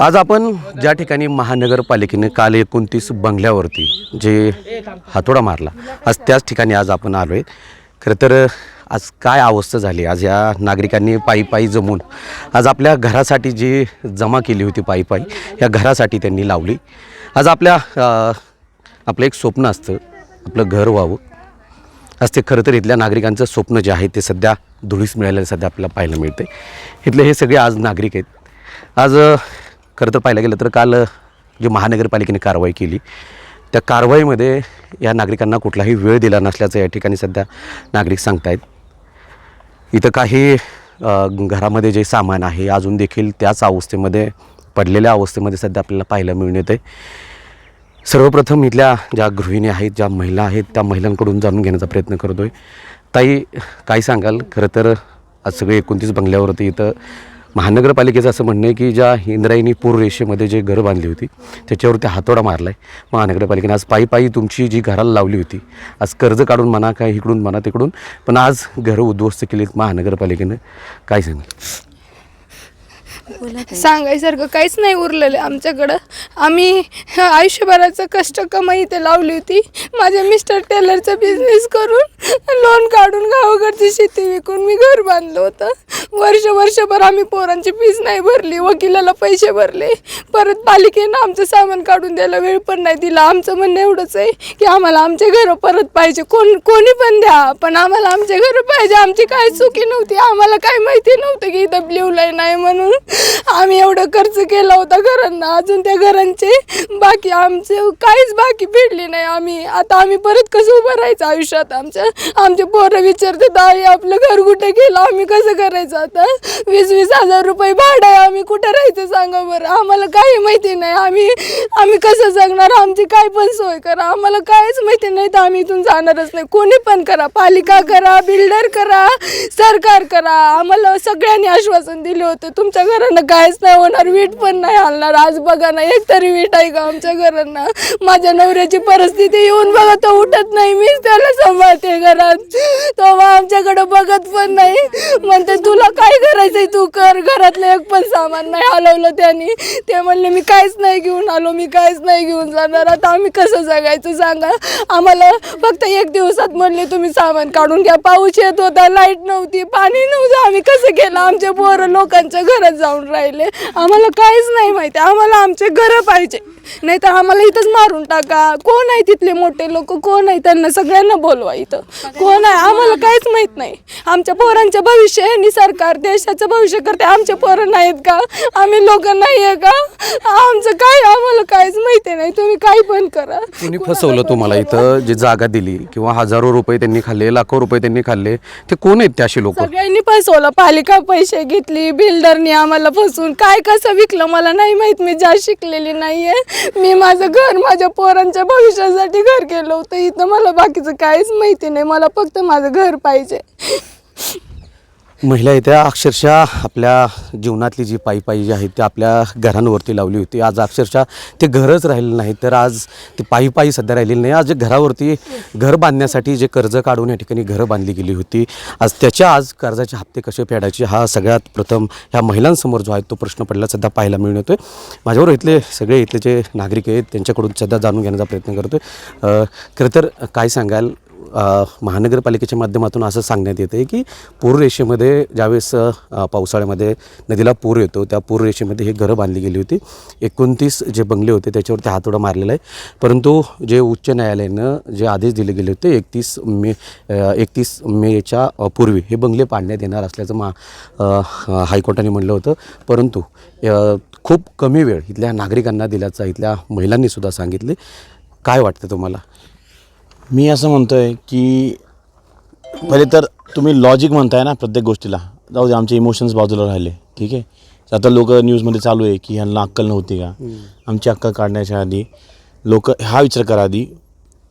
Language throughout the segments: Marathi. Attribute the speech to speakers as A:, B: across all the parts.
A: आज आपण ज्या ठिकाणी महानगरपालिकेने काल एकोणतीस बंगल्यावरती जे हातोडा मारला आज त्याच ठिकाणी आज आपण आलो आहे खरं तर आज काय अवस्था झाली? आज या नागरिकांनी पायी पायी जमून आज आपल्या घरासाठी जी जमा केली होती पायी पायी या घरासाठी त्यांनी लावली. आज आपल्या आपलं एक स्वप्न असतं आपलं घर व्हावं. आज ते खरं तर इथल्या नागरिकांचं स्वप्न जे आहे ते सध्या धुळीस मिळालेलं सध्या आपल्याला पाहायला मिळते इथले हे सगळे आज नागरिक आहेत. आज खरं तर पाहायला गेलं तर काल जी महानगरपालिकेने कारवाई केली त्या कारवाईमध्ये या नागरिकांना कुठलाही वेळ दिला नसल्याचं या ठिकाणी सध्या नागरिक सांगतायत. इथं काही घरामध्ये जे सामान आहे अजून देखील त्याच अवस्थेमध्ये पडलेल्या अवस्थेमध्ये सध्या आपल्याला पाहायला मिळून येतं सर्वप्रथम इथल्या ज्या गृहिणी आहेत ज्या महिला आहेत त्या महिलांकडून जाणून घेण्याचा प्रयत्न करतो आहे ताई काय सांगाल? खरं तर आज सगळे एकोणतीस बंगल्यावरती इथं महानगरपालिकेचं असं म्हणणं आहे की ज्या इंद्रायणी पूर रेषेमध्ये जे घरं बांधली होती त्याच्यावरती हातोडा मारला आहे महानगरपालिकेने आज पायी पायी तुमची जी घराला लावली होती आज कर्ज काढून म्हणा काय इकडून म्हणा तिकडून पण आज घरं उद्ध्वस्त केलीत महानगरपालिकेनं. काय सांगाल?
B: सांगायसारखं काहीच नाही उरलेलं आमच्याकडं. आम्ही आयुष्यभराचं कष्ट कमाई इथे लावली होती. माझ्या मिस्टर टेलरचा बिझनेस करून लोन काढून गावाकडची शेती विकून मी घर बांधलं होतं. वर्ष वर्षभर आम्ही पोरांची फीज नाही भरली वकिलाला पैसे भरले. परत पालिकेनं आमचं सामान काढून द्यायला वेळ पण नाही दिला. आमचं म्हणणं एवढंच आहे की आम्हाला आमचे घरं परत पाहिजे. कोण कोणी पण द्या पण आम्हाला आमचे घरं पाहिजे. आमची काय चुकी नव्हती आम्हाला काय माहिती नव्हतं की इथं ब्ल्यू लाईन आहे म्हणून आम्ही एवढं खर्च केला होता घरांना. अजून त्या घरांचे बाकी आमचे काहीच बाकी फेडली नाही आम्ही. आता आम्ही परत कसं उभं राहायचं आयुष्यात? आमच्या आमचे पोरं विचारते आई आपलं घर कुठे गेलं? आम्ही कसं करायचं आता? वीस वीस हजार रुपये भाडं आहे. आम्ही कुठं राहायचं सांगा बरं? आम्हाला काही माहिती नाही. आम्ही आम्ही कसं जगणार? आमची काय पण सोय करा. आम्हाला काहीच माहिती नाही तर आम्ही इथून जाणारच नाही. कोणी पण करा. पालिका करा बिल्डर करा सरकार करा. आम्हाला सगळ्यांनी आश्वासन दिले होते. तुमच्या घरांना काहीच नाही होणार. वीट पण नाही हलणार. आज बघा ना एक तरी वीट आहे का आमच्या घरांना. माझ्या नवऱ्याची परिस्थिती येऊन बघा तो उठत नाही. मीच त्याला सांभाळते घरात. तो आमच्याकडे बघत पण नाही. म्हणते तुला काय करायचंय? तू कर. घरातलं एक पण सामान नाही हलवलं त्यांनी. ते म्हणले मी काहीच नाही घेऊन आलो. मी काहीच नाही घेऊन जाणार. आता आम्ही कसं जगायचं सांगा? आम्हाला फक्त एक दिवसात म्हणले तुम्ही सामान काढून घ्या. पाऊस येत होता. लाइट नव्हती. पाणी नव्हतं. आम्ही कसं केलं? आमचे पोरं लोकांच्या घरात जाऊन राहिले. आम्हाला काहीच नाही माहिती. आम्हाला आमचे घरं पाहिजे. नाही तर आम्हाला इथंच मारून टाका. कोण आहे तिथले मोठे लोक? कोण आहे त्यांना सगळ्यांना बोलवा इथं. कोण आहे? आम्हाला काहीच माहीत नाही. आमच्या पोरांचं भविष्य यांनी सरकार. देशाचं भविष्य करते. आमचे पोरं नाहीत का? आम्ही लोक नाही आहे का? आमचं काय? आम्हाला काहीच माहिती नाही. तुम्ही काही पण करा.
A: कोणी फसवलं तुम्हाला इथं? जी जागा दिली किंवा हजारो रुपये त्यांनी खाल्ले लाखो रुपये त्यांनी खाल्ले ते कोण आहेत ते असे लोक?
B: सगळ्यांनी फसवलं. पालिका पैसे घेतली बिल्डरनी आम्हाला फसवून. काय कसं विकलं मला नाही माहीत. मी जास्त शिकलेली नाहीये. मी माझं घर माझ्या पोरांच्या भविष्यासाठी घर केलं होतं. इथं मला बाकीचं काहीच माहिती नाही. मला फक्त माझं घर पाहिजे.
A: महिला इथे अक्षरशः आपल्या जीवनातली जी पायी पायी जी आहे ती आपल्या घरांवरती लावली होती. आज अक्षरशः ते घरच राहिलेलं नाही तर आज ते पायी पायी सध्या राहिलेली नाही. आज जे घरावरती घर बांधण्यासाठी जे कर्ज काढून या ठिकाणी घरं बांधली गेली होती. आज त्याच्या आज कर्जाचे हप्ते कसे फेडायचे हा सगळ्यात प्रथम ह्या महिलांसमोर जो आहे तो प्रश्न पडला सध्या पाहायला मिळून येतो आहे माझ्यावर इथले सगळे इथले जे नागरिक आहेत त्यांच्याकडून सध्या जाणून घेण्याचा प्रयत्न करतो आहे खरं तर काय सांगाल महानगरपालिकेच्या माध्यमातून असं सांगण्यात येतं आहे की पूर रेषेमध्ये ज्यावेळेस पावसाळ्यामध्ये नदीला पूर येतो त्या पूर रेषेमध्ये हे घरं बांधली गेली होती. एकोणतीस जे बंगले होते त्याच्यावरती हातोडा मारलेला आहे. परंतु जे उच्च न्यायालयानं जे आदेश दिले गेले होते एकतीस मे एकतीस मेच्या पूर्वी हे बंगले पाडण्यात येणार असल्याचं मा हायकोर्टाने म्हणलं होतं. परंतु खूप कमी वेळ इथल्या नागरिकांना दिल्याचा इथल्या महिलांनी सुद्धा सांगितले. काय वाटतं तुम्हाला?
C: मी असं म्हणतो आहे की पहिले तर तुम्ही लॉजिक म्हणताय ना प्रत्येक गोष्टीला. जाऊ दे आमचे इमोशन्स बाजूला राहिले. ठीक आहे? आता लोक न्यूजमध्ये चालू आहे की ह्यांना अक्कल नव्हती का? आमची अक्कल काढण्याच्या आधी लोक हा विचार करा आधी.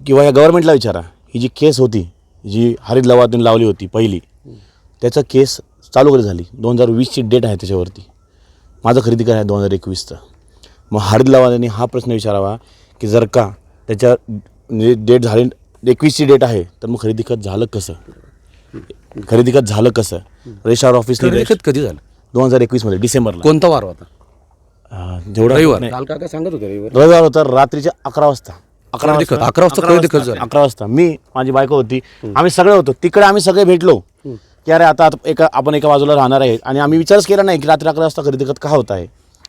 C: किंवा या गव्हर्नमेंटला विचारा. ही जी केस होती जी हरित लवादाने लावली होती पहिली त्याचं केस चालू कधी झाली? दोन हजार वीसची डेट आहे त्याच्यावरती. माझं खरेदी काय आहे दोन हजार एकवीसचं मग हरित लवादाने हा प्रश्न विचारावा की जर का त्याच्या म्हणजे डेट झाली एकवीसची डेट आहे तर मग खरेदी खत झालं कसं? खरेदी खत झालं कसं? रेशावर ऑफिसने
A: खत कधी झालं?
C: दोन हजार एकवीसमध्ये डिसेंबरला.
A: कोणता वार होता?
C: अं, जेवढं
A: रविवार. सांगत होते रविवार.
C: होता रात्रीच्या अकरा वाजता. अकरा
A: खत. अकरा वाजता. खरेदी खत झालं.
C: अकरा वाजता. मी माझी बायको होती. आम्ही सगळे होतो. तिकडे आम्ही सगळे भेटलो. की अरे आता एका आपण एका बाजूला राहणार आहे. आणि आम्ही विचारच केला नाही की रात्री अकरा वाजता खरेदी खत का होत आहे?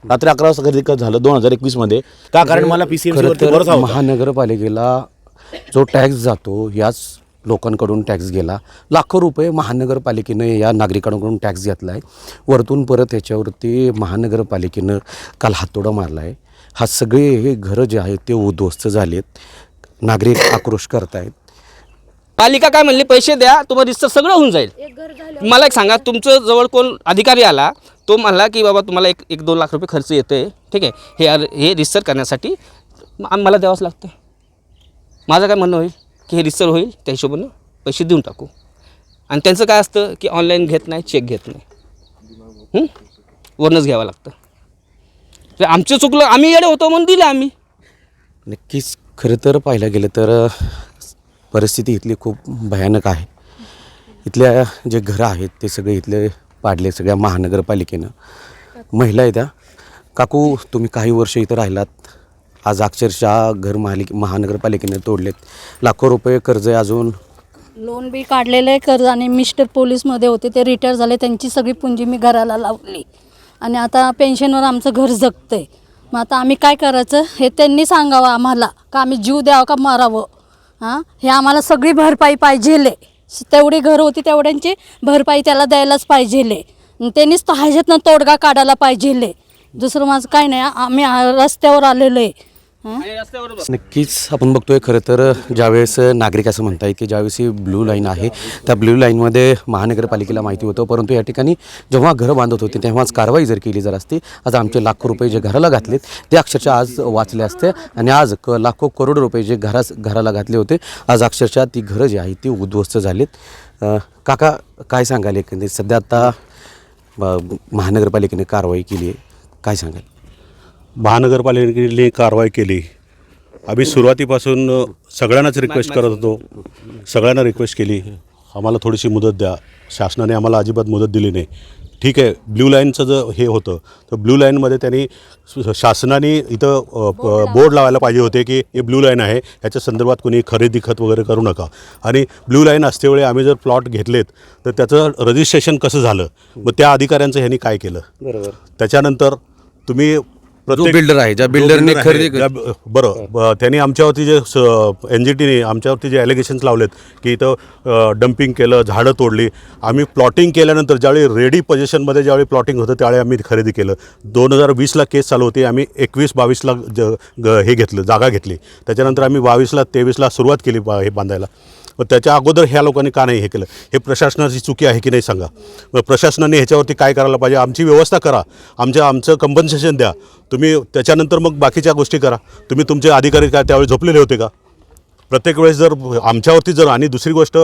C: रात्री अकरा वाजता खरेदी खत झालं दोन हजार एकवीसमध्ये का? कारण मला भरोसा होता.
A: महानगरपालिकेला जो टॅक्स जातो याच लोकांकडून टॅक्स गेला. लाखो रुपये महानगरपालिकेने या नागरिकांकडून टॅक्स घेतला आहे वरतून परत याच्यावरती महानगरपालिकेनं काल हातोडा मारला आहे हा सगळे हे घरं जे आहेत ते उद्ध्वस्त झालेत. नागरिक आक्रोश करतायत.
D: पालिका काय म्हणली पैसे द्या तुम्हाला रिस्टर सगळं होऊन जाईल. मला एक सांगा तुमचं जवळ कोण अधिकारी आला तो म्हणला की बाबा तुम्हाला एक एक दोन लाख रुपये खर्च येतोय. ठीक आहे. हे हे रिस्टर करण्यासाठी आम- मला द्यावंच लागतं माझं काय म्हणणं होईल की हे रिसर्व होईल त्या हिशोबानं पैसे देऊन टाकू. आणि त्यांचं काय असतं की ऑनलाईन घेत नाही चेक घेत नाही. वरूनच वरनंच घ्यावं लागतं. आमचं चुकलं आम्ही येडे होतो म्हणून दिलं आम्ही.
A: नक्कीच खरं तर पाहायला गेलं तर परिस्थिती इथली खूप भयानक आहे. इथल्या जे घरं आहेत ते सगळे इथले पाडले सगळ्या महानगरपालिकेनं. महिला आहे त्या काकू तुम्ही काही वर्ष इथं राहिलात. आज अक्षरशः घर मालिक महानगरपालिकेने तोडलेत. लाखो रुपये कर्ज आहे अजून.
E: लोन बी काढलेलं आहे कर्ज आणि मिस्टर पोलीसमध्ये होते ते रिटायर झाले त्यांची सगळी पुंजी मी घराला लावली. आणि आता पेन्शनवर आमचं घर जगतं आहे मग आता आम्ही काय करायचं हे त्यांनी सांगावं आम्हाला का आम्ही जीव द्यावं का मारावं? हां? हे आम्हाला सगळी भरपाई पाहिजेले. तेवढी घर होती तेवढ्यांची भरपाई त्याला द्यायलाच पाहिजेले. त्यांनीच तर ह्याच्यातनं तोडगा काढायला पाहिजेले. दुसरं माझं काय नाही आम्ही रस्त्यावर आलेलो आहे.
A: नक्कीच आपण बघतोय खरं तर ज्यावेळेस नागरिक असं म्हणतायत की ज्यावेळेस ही ब्लू लाईन आहे त्या ब्लू लाईनमध्ये महानगरपालिकेला माहिती होतं परंतु या ठिकाणी जेव्हा घरं बांधत होते तेव्हाच कारवाई जर केली जर असती आज आमचे लाखो रुपये जे घराला घातलेत ते अक्षरशः आज वाचले असते आणि आज क लाखो करोड रुपये जे घरास घराला घातले होते आज अक्षरशः ती घरं जी आहेत ती उद्ध्वस्त झालीत. काका काय सांगाल एकंदरीत? सध्या आता महानगरपालिकेने कारवाई केली आहे काय सांगाल?
F: महानगरपालिकेने कारवाई केली. आम्ही सुरुवातीपासून सगळ्यांनाच रिक्वेस्ट करत होतो. सगळ्यांना रिक्वेस्ट केली. आम्हाला थोडीशी मुदत द्या. शासनाने आम्हाला अजिबात मुदत दिली नाही. ठीक आहे ब्ल्यू लाईनचं जर हे होतं तर ब्ल्यू लाईनमध्ये त्यांनी शासनाने इथं बोर्ड लावायला पाहिजे होते की हे ब्ल्यू लाईन आहे याच्या संदर्भात कोणी खरेदी खत वगैरे करू नका. आणि ब्ल्यू लाईन असतेवेळी आम्ही जर प्लॉट घेतलेत तर त्याचं रजिस्ट्रेशन कसं झालं? मग त्या अधिकाऱ्यांचं ह्यांनी काय केलं?
A: बरोबर.
F: त्याच्यानंतर तुम्ही
A: जो builder आहे, ज्या builderने खरेदी
F: ज्या बरं ब- त्यांनी आमच्यावरती जे एन जी टीने आमच्यावरती जे ॲलिगेशन्स लावलेत की इथं डम्पिंग केलं झाडं तोडली आम्ही प्लॉटिंग केल्यानंतर ज्यावेळी रेडी पोझिशनमध्ये ज्यावेळी प्लॉटिंग होतं त्यावेळी आम्ही खरेदी केलं. दोन हजार वीसला केस चालू होती आम्ही एकवीस बावीसला ज ग- हे घेतलं जागा घेतली. त्याच्यानंतर आम्ही बावीसला तेवीसला सुरुवात केली बा हे बांधायला. मग त्याच्या अगोदर ह्या लोकांनी का नाही हे केलं? हे प्रशासनाची चुकी आहे की नाही सांगा? मग प्रशासनाने ह्याच्यावरती काय करायला पाहिजे? आमची व्यवस्था करा. आमच्या आमचं कंपन्सेशन द्या. तुम्ही त्याच्यानंतर मग बाकीच्या गोष्टी करा. तुम्ही तुमचे अधिकारी काय त्यावेळी झोपलेले होते का? प्रत्येक वेळेस जर आमच्यावरती जर आणि दुसरी गोष्ट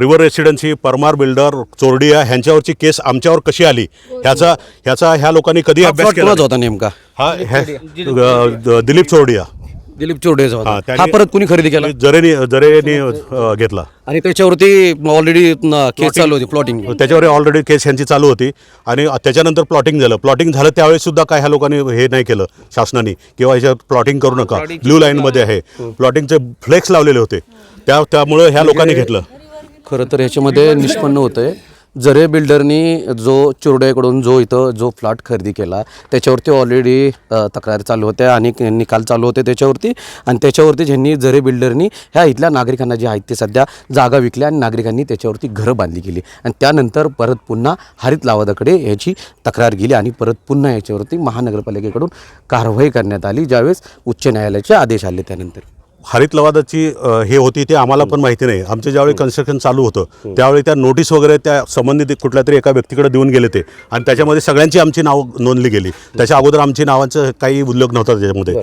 F: river residency Parmar builder Chordia ह्यांच्यावरची case आमच्यावर कशी आली? ह्याचा ह्याचा ह्या लोकांनी कधी अभ्यास केला.
A: होता नेमका.
F: हा दिलीप चोरडिया.
A: दिलीप चोरडेचा होता.
F: हा,
A: हा
F: त्यांनी-
A: परत कुणी खरेदी केला?
F: जरेनी जरेनी अ, घेतला.
A: आणि त्याच्यावरती ऑलरेडी केस चालू होती प्लॉटिंग
F: त्याच्यावर ऑलरेडी केस ह्यांची चालू होती. आणि त्याच्यानंतर प्लॉटिंग झालं. प्लॉटिंग झालं त्यावेळेस सुद्धा काय ह्या लोकांनी हे नाही केलं शासनाने. किंवा ह्याच्यात प्लॉटिंग करू नका. ब्ल्यू लाईनमध्ये आहे. प्लॉटिंगचे फ्लेक्स लावलेले होते. त्या त्यामुळं ह्या लोकांनी घेतलं.
A: खरं तर ह्याच्यामध्ये निष्पन्न होतंय. जरे बिल्डरनी जो चुरडेकडून जो इथं जो फ्लॅट खरेदी केला त्याच्यावरती ऑलरेडी तक्रारी चालू होत्या आणि निकाल चालू होते त्याच्यावरती. आणि त्याच्यावरती ज्यांनी जरे बिल्डरनी ह्या इथल्या नागरिकांना जे आहेत ते सध्या जागा विकल्या आणि नागरिकांनी त्याच्यावरती घरं बांधली गेली. आणि त्यानंतर परत पुन्हा हरित लावादाकडे याची तक्रार गेली आणि परत पुन्हा याच्यावरती महानगरपालिकेकडून कारवाई करण्यात आली ज्यावेळेस उच्च न्यायालयाचे आदेश आले त्यानंतर.
F: हरित लवादाची हे होती ते आम्हाला पण माहिती नाही. आमच्या ज्यावेळी कन्स्ट्रक्शन चालू होतं त्यावेळी त्या नोटीस वगैरे त्या संबंधित कुठल्या तरी एका व्यक्तीकडे देऊन गेले ते. आणि त्याच्यामध्ये सगळ्यांची आमची नाव नोंदली गेली. त्याच्या अगोदर आमची नावांचं काही उल्लेख नव्हता त्याच्यामध्ये.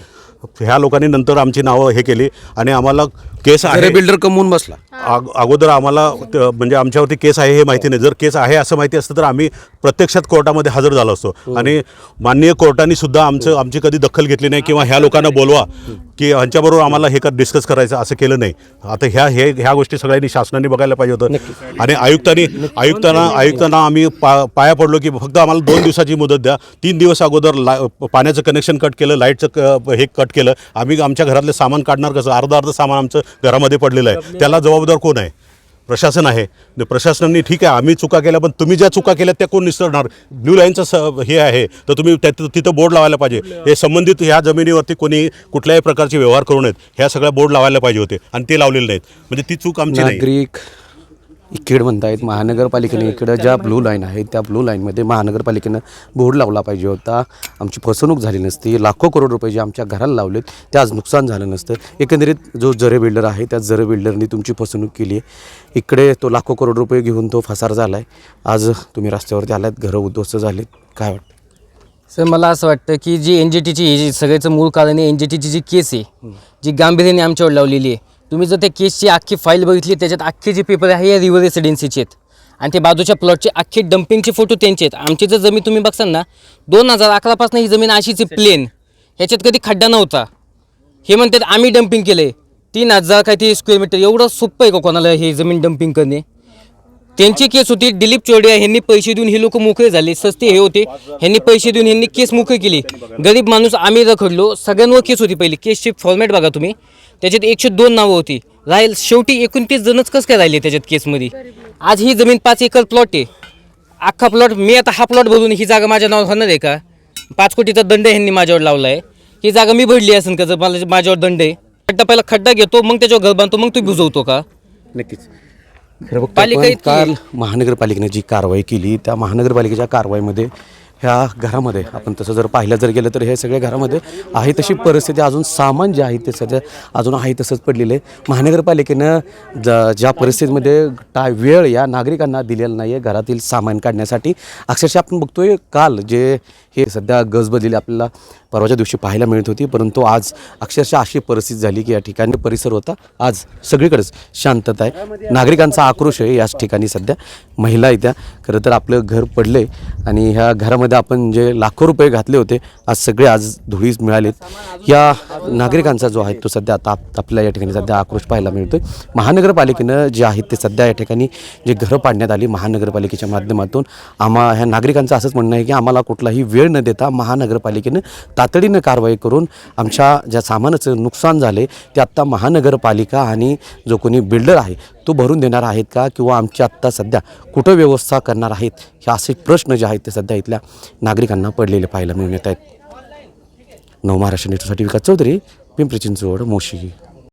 F: ह्या लोकांनी नंतर आमची नावं हे केली आणि आम्हाला केस आहे.
A: बिल्डर कमवून बसला.
F: अग अगोदर आम्हाला त- म्हणजे आमच्यावरती केस आहे हे माहिती नाही. जर केस आहे असं माहिती असतं तर आम्ही प्रत्यक्षात कोर्टामध्ये हजर झालो असतो. आणि माननीय कोर्टाने सुद्धा आमचं आमची कधी दखल घेतली नाही किंवा ह्या लोकांना बोलवा की ह्यांच्याबरोबर आम्हाला हे डिस्कस करायचं असं केलं नाही. आता ह्या हे ह्या गोष्टी सगळ्यांनी शासनाने बघायला पाहिजे होतं. आणि आयुक्तांनी आयुक्तांना आयुक्तांना आम्ही पा पाया पडलो की फक्त आम्हाला दोन दिवसाची मुदत द्या. तीन दिवस अगोदर ला पाण्याचं कनेक्शन कट केलं लाईटचं क हे कट केलं. आम्ही आमच्या घरातले सामान काढणार कसं? अर्ध अर्ध सामान आमचं घरामध्ये पडलेलं आहे. त्याला जबाबदार कोण आहे? प्रशासन आहे. न प्रशासनाने ठीक आहे आम्ही चुका केल्या पण तुम्ही ज्या चुका केल्या त्या कोण निसरणार? ब्ल्यू लाईनचं स हे आहे. तर तुम्ही त्या तिथं बोर्ड लावायला पाहिजे. हे संबंधित ह्या जमिनीवरती कोणी कुठल्याही प्रकारचे व्यवहार करू नयेत. ह्या सगळ्या बोर्ड लावायला पाहिजे होते. आणि ते लावलेले नाहीत. म्हणजे ती चूक आमची नाही.
A: नागरिक इकडे म्हणतायत महानगरपालिकेने इकडं ज्या ब्लू लाईन आहे त्या ब्लू लाईनमध्ये महानगरपालिकेनं बोर्ड लावला पाहिजे होता. आमची फसवणूक झाली नसती. लाखो करोड रुपये जे आमच्या घराला लावलेत ते आज नुकसान झालं नसतं. एकंदरीत जो जरे बिल्डर आहे त्या जरे बिल्डरनी तुमची फसवणूक केली आहे. इकडे तो लाखो करोड रुपये घेऊन तो फसार झाला आहे आज तुम्ही रस्त्यावरती आलात घरं उद्ध्वस्त झालीत. काय वाटतं?
G: सर मला असं वाटतं की जी एन जी टीची जी सगळ्याचं मूळ कारण आहे एन जी टीची जी केस आहे जी गांभीर्याने आमच्यावर लावलेली आहे तुम्ही जर त्या केसची अख्खी फाईल बघितली त्याच्यात अख्खे जे पेपर आहे या रिव्हर रेसिडेन्सीचे आहेत. आणि ते बाजूच्या प्लॉटचे अख्खे डम्पिंगचे फोटो त्यांचे आहेत. आमची जर जमीन तुम्ही बघसाल ना दोन हजार अकरापासून ही जमीन अशीच आहे प्लेन ह्याच्यात कधी खड्डा नव्हता. हे म्हणतात आम्ही डम्पिंग केलं आहे तीन हजार काय ते स्क्वेअर मीटर एवढं सोपं आहे का कोणाला हे जमीन डम्पिंग करणे? त्यांची केस होती दिलीप चोडिया यांनी पैसे देऊन हे लोक मोकळे झाले. सस्ते हे होते ह्यांनी पैसे देऊन ह्यांनी केस मोकळी केली. गरीब माणूस आम्ही रखडलो सगळ्यांवर केस होती पहिली. केसची फॉर्मॅट बघा तुम्ही. त्याच्यात एकशे दोन नावं होती. राहील शेवटी एकोणतीस जणच कसं काय राहिले त्याच्यात केसमध्ये? आज ही जमीन पाच एकर प्लॉट आहे. अख्खा प्लॉट मी आता हा प्लॉट भरून ही जागा माझ्या नावावर होणार आहे का? पाच कोटीचा दंड ह्यांनी माझ्यावर लावला आहे ही जागा मी भरली असेल का जर मला माझ्यावर दंड आहे? खड्डा पहिला खड्डा घेतो मग त्याच्यावर घर बांधतो मग तू बुजवतो का?
A: नक्कीच. खरं
G: पालिका इतकी-
A: काल महानगरपालिकेने जी कारवाई केली त्या महानगरपालिकेच्या कारवाईमध्ये ह्या घरामध्ये आपण तसं जर पाहिलं जर गेलं तर हे सगळ्या घरामध्ये आहे तशी परिस्थिती. अजून सामान जे आहे ते सध्या अजून आहे तसंच पडलेलं. आहे महानगरपालिकेनं ज ज्या परिस्थितीमध्ये टा वेळ या नागरिकांना दिलेला नाही आहे घरातील सामान काढण्यासाठी. अक्षरशः आपण बघतोय काल जे हे सध्या गजबजलेली आपल्याला परवाच्या दिवशी पाहायला मिळत होती परंतु आज अक्षरशः अशी परिस्थिती झाली की या ठिकाणी परिसर होता. आज सगळीकडेच शांतता आहे. नागरिकांचा आक्रोश आहे याच ठिकाणी सध्या. महिला येत्या खरं तर आपलं घर पडले आणि ह्या घरामध्ये आपण जे लाखो रुपये घातले होते आज सगळे आज धुळीस मिळालेत. या नागरिकांचा जो आहे तो सध्या आता आपल्या या ठिकाणी सध्या आक्रोश पाहायला मिळतो महानगरपालिकेनं जे आहेत ते सध्या या ठिकाणी जे घरं पाडण्यात आली महानगरपालिकेच्या माध्यमातून. आम्हा ह्या नागरिकांचं असंच म्हणणं आहे की आम्हाला कुठलाही वेळ न देता महानगरपालिकेनं तातडीनं कारवाई करून आमच्या ज्या सामानाचं नुकसान झाले ते आत्ता महानगरपालिका आणि जो कोणी बिल्डर आहे तो भरून देणार आहेत का? किंवा आमची आत्ता सध्या कुठं व्यवस्था करणार आहेत? हे असे प्रश्न जे आहेत ते सध्या इथल्या नागरिकांना पडलेले पाहायला मिळून येत आहेत. नव महाराष्ट्र नेटसाठी विकास चौधरी पिंपरी चिंचवड मोशी.